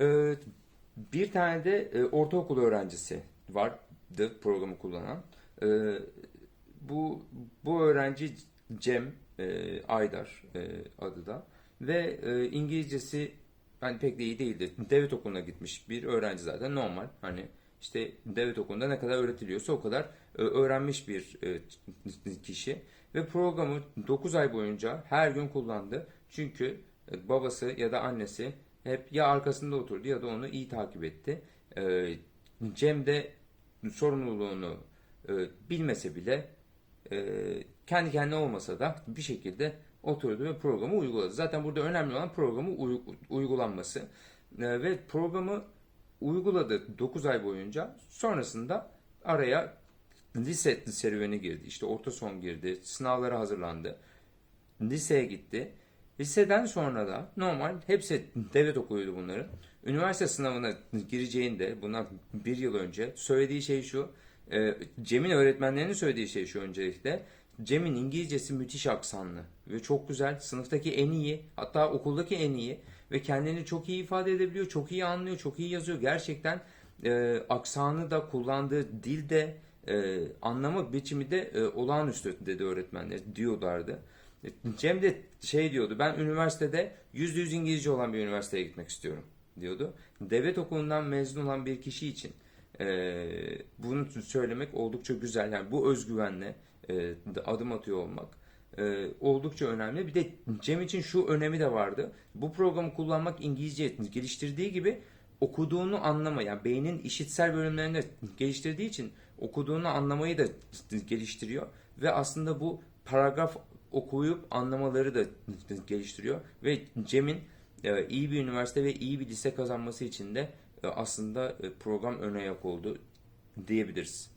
Ee, bir tane de e, ortaokul öğrencisi vardı programı kullanan. Ee, bu bu öğrenci Cem e, Aydar e, adı da ve e, İngilizcesi hani pek de iyi değildi. Devlet okuluna gitmiş bir öğrenci zaten normal hani işte devlet okulunda ne kadar öğretiliyorsa o kadar e, öğrenmiş bir e, kişi ve programı 9 ay boyunca her gün kullandı. Çünkü e, babası ya da annesi hep ya arkasında oturdu ya da onu iyi takip etti. E, Cem de sorumluluğunu e, bilmese bile e, kendi kendine olmasa da bir şekilde oturdu ve programı uyguladı. Zaten burada önemli olan programı uy- uygulanması. E, ve programı uyguladı 9 ay boyunca. Sonrasında araya lise serüveni girdi. İşte orta son girdi. Sınavlara hazırlandı. Liseye gitti. Liseden sonra da normal hepsi devlet okuluydu bunların. Üniversite sınavına gireceğinde bundan bir yıl önce söylediği şey şu. e, Cem'in öğretmenlerinin söylediği şey şu öncelikle. Cem'in İngilizcesi müthiş aksanlı ve çok güzel. Sınıftaki en iyi hatta okuldaki en iyi ve kendini çok iyi ifade edebiliyor. Çok iyi anlıyor, çok iyi yazıyor. Gerçekten e, aksanı da kullandığı dil de e, anlama biçimi de e, olağanüstü dedi öğretmenler diyorlardı. Cem de şey diyordu ben üniversitede yüzde yüz İngilizce olan bir üniversiteye gitmek istiyorum diyordu. Devlet okulundan mezun olan bir kişi için e, bunu söylemek oldukça güzel. Yani bu özgüvenle e, adım atıyor olmak e, oldukça önemli. Bir de Cem için şu önemi de vardı. Bu programı kullanmak İngilizce geliştirdiği gibi okuduğunu anlama yani beynin işitsel bölümlerini geliştirdiği için okuduğunu anlamayı da geliştiriyor ve aslında bu paragraf okuyup anlamaları da geliştiriyor ve Cem'in e, iyi bir üniversite ve iyi bir lise kazanması için de e, aslında e, program ön ayak oldu diyebiliriz.